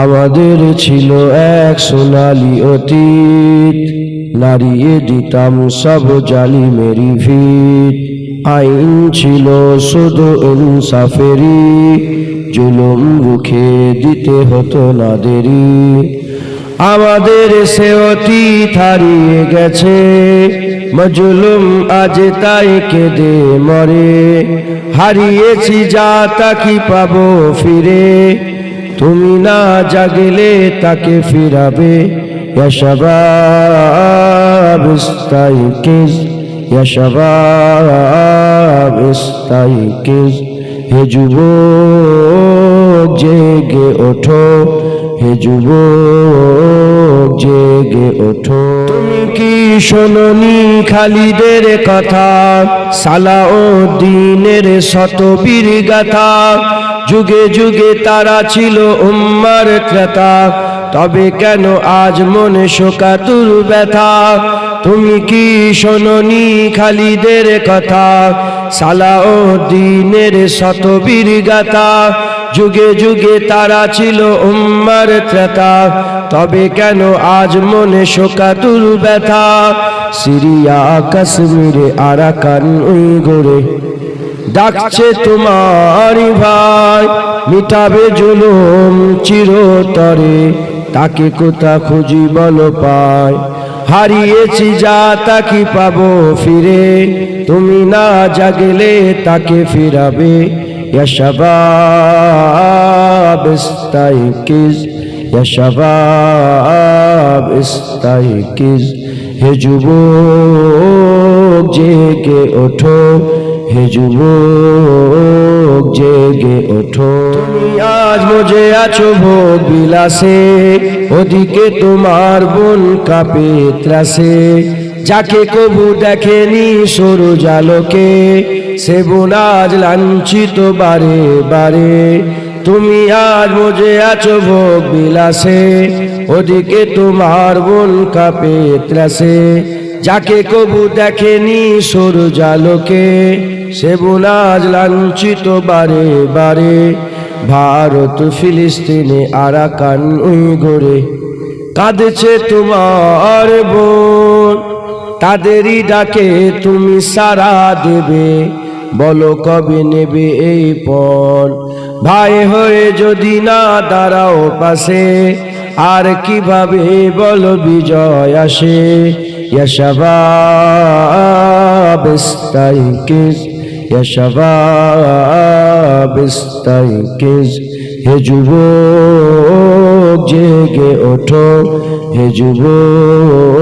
আমাদের ছিল এক সোনালি অতীত। নারিয়ে দিতাম সব জালি মেরি ভিত। আইন ছিল শুধু ইনসাফেরি জুলুম রুখে দিতে হতো না দেরি আমাদের সে অতীত হারিয়ে গেছে। মজলুম আজ তাই কেঁদে মরে। হারিয়েছি যা তা কি পাবো ফিরে? তুমি না জাগলে তাকে ফিরাবে, ইয়া শাবাব ইস্তাইকিজ, ইয়া শাবাব ইস্তাইকিজ। হে যুবক, জেগে ওঠো হে যুবক জেগে ওঠো। তুমি কি শোনি খালিদের কথা? সালাউদ্দিনের শতবীর গাথা। যুগে যুগে তারা ছিল উম্মার ক্রেতা। তবে কেন আজ মনে শোকাতুর ব্যথা? তুমি কি শোনি খালিদের কথা? সালাউদ্দিনের শতবীর গাথা। যুগে যুগে তারা ছিল উম্মার ত্রেতা। তবে কেন আজ মনে শোকাতুর ব্যথা? সিরিয়া, কাশ্মীরে, আরাকান উই গড়ে ডাকছে তোমার ভাই, মিটাবে জুলুম চিরতরে। তাকে কোথা খুঁজি বলো পায় হারিয়েছি যা তাকে পাবো ফিরে। তুমি না জাগলে তাকে ফিরাবে। ইয়া শাবাব ইস্তাইকিজ ইয়া শাবাব ইস্তাইকিজ হে যুবক জেগে ওঠো হে যুবক জেগে ওঠো তুমি আজ মজে আছো ভোগ বিলাসে ওদিকে তোমার বোন কাপে ত্রাসে যাকে কবু দেখেনি সরু জালকে সে বোন আজ লাঞ্ছিত বারে বারে। তুমি আজ মজে আছো ভোগ বিলাসে, ওদিকে তোমার বোন কাপে ত্রাসে। যাকে কবু দেখেনি সরু জালকে সে বুনাজ লাঞ্ছিত বারে বারে। ভারত, ফিলিস্তিনে আরাকান উই গড়ে কাঁদছে তোমার বোন। তাদেরই ডাকে তুমি সারা দেবে। বলো কবে নেবে এই পণ ভাই হয়ে যদি না দাঁড়াও পাশে, আর কীভাবে বল বিজয় আসে? ইয়া শাবাব ইস্তাইকিজ ইয়া শাবাব ইস্তাইকিজ। হে যুবক, জেগে ওঠো। হে যুবক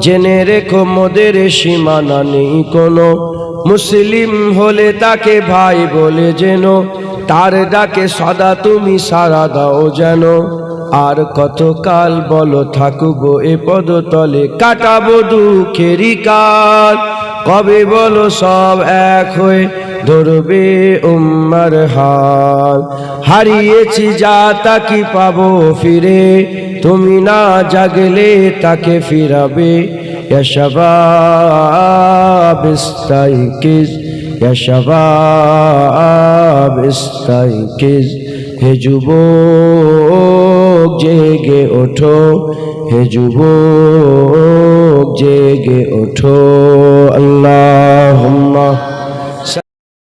জেনে রেখো মোদের সীমানা নেই কোনো। মুসলিম হলে তাকে ভাই বলে যেন তার ডাকে সদা তুমি সারা দাও যেন। আর কতকাল বলো থাকব এ পদতলে। কাটাবো দুঃখেরই কাল। কবে বলো সব এক হয়ে ধরবে উম্মার হাল। হারিয়েছি যা তাকি পাবো ফিরে, তুমি না জাগলে তাকে ফিরাবে। ইস্তাইকিজ। হে যুবক, জেগে ওঠো। হে যুবক জেগে ওঠো আল্লাহ